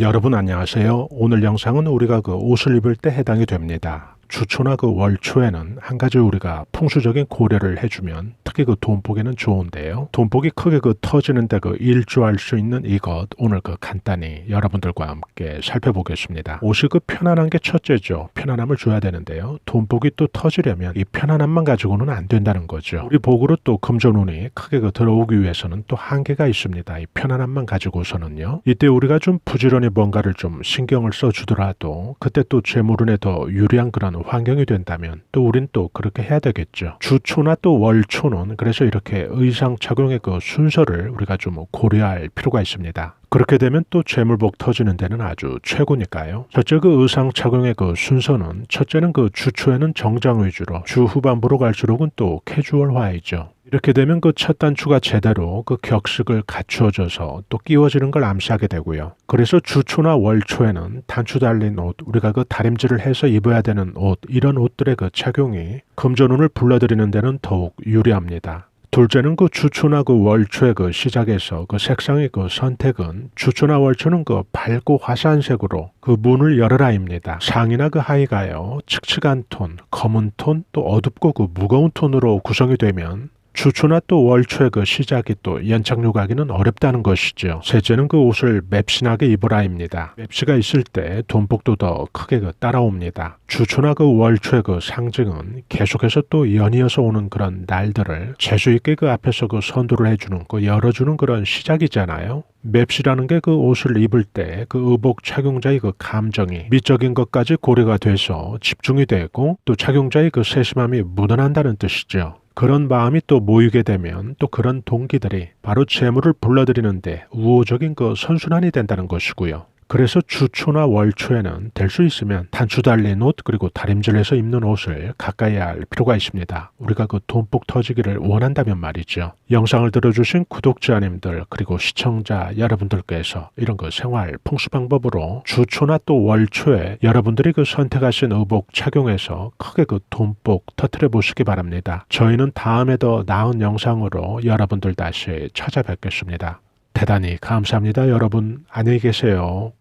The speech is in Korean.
여러분 안녕하세요. 오늘 영상은 우리가 그 옷을 입을 때 해당이 됩니다. 주초나 그 월초에는 한 가지 우리가 풍수적인 고려를 해주면 특히 그 돈복에는 좋은데요. 돈복이 크게 그 터지는데 그 일조할 수 있는 이것 오늘 그 간단히 여러분들과 함께 살펴보겠습니다. 옷이 그 편안한 게 첫째죠. 편안함을 줘야 되는데요. 돈복이 또 터지려면 이 편안함만 가지고는 안 된다는 거죠. 우리 복으로 또 금전운이 크게 그 들어오기 위해서는 또 한계가 있습니다. 이 편안함만 가지고서는요. 이때 우리가 좀 부지런히 뭔가를 좀 신경을 써주더라도 그때 또 재물운에 더 유리한 그런 환경이 된다면 또 우린 또 그렇게 해야 되겠죠. 주초나 또 월초는 그래서 이렇게 의상 착용의 그 순서를 우리가 좀 고려할 필요가 있습니다. 그렇게 되면 또 재물복 터지는 데는 아주 최고니까요. 첫째 그 의상 착용의 그 순서는 첫째는 그 주초에는 정장 위주로 주 후반부로 갈수록은 또 캐주얼화이죠. 이렇게 되면 그 첫 단추가 제대로 그 격식을 갖추어져서 또 끼워지는 걸 암시하게 되고요. 그래서 주초나 월초에는 단추 달린 옷, 우리가 그 다림질을 해서 입어야 되는 옷, 이런 옷들의 그 착용이 금전운을 불러들이는 데는 더욱 유리합니다. 둘째는 그 주초나 그 월초의 그 시작에서 그 색상의 그 선택은 주초나 월초는 그 밝고 화사한색으로 그 문을 열어라입니다. 상이나 그 하의가요 칙칙한 톤, 검은 톤, 또 어둡고 그 무거운 톤으로 구성이 되면 주초나 또 월초의 그 시작이 또 연착륙하기는 어렵다는 것이죠. 셋째는 그 옷을 맵신하게 입으라입니다. 맵시가 있을 때 돈복도 더 크게 그 따라옵니다. 주초나 그 월초의 그 상징은 계속해서 또 연이어서 오는 그런 날들을 재수 있게 그 앞에서 그 선도를 해주는 그 열어주는 그런 시작이잖아요. 맵시라는 게 그 옷을 입을 때 그 의복 착용자의 그 감정이 미적인 것까지 고려가 돼서 집중이 되고 또 착용자의 그 세심함이 묻어난다는 뜻이죠. 그런 마음이 또 모이게 되면 또 그런 동기들이 바로 재물을 불러들이는데 우호적인 그 선순환이 된다는 것이고요. 그래서 주초나 월초에는 될 수 있으면 단추 달린 옷 그리고 다림질해서 입는 옷을 가까이 할 필요가 있습니다. 우리가 그 돈복 터지기를 원한다면 말이죠. 영상을 들어주신 구독자님들 그리고 시청자 여러분들께서 이런 그 생활 풍수 방법으로 주초나 또 월초에 여러분들이 그 선택하신 의복 착용해서 크게 그 돈복 터트려 보시기 바랍니다. 저희는 다음에 더 나은 영상으로 여러분들 다시 찾아뵙겠습니다. 대단히 감사합니다. 여러분 안녕히 계세요.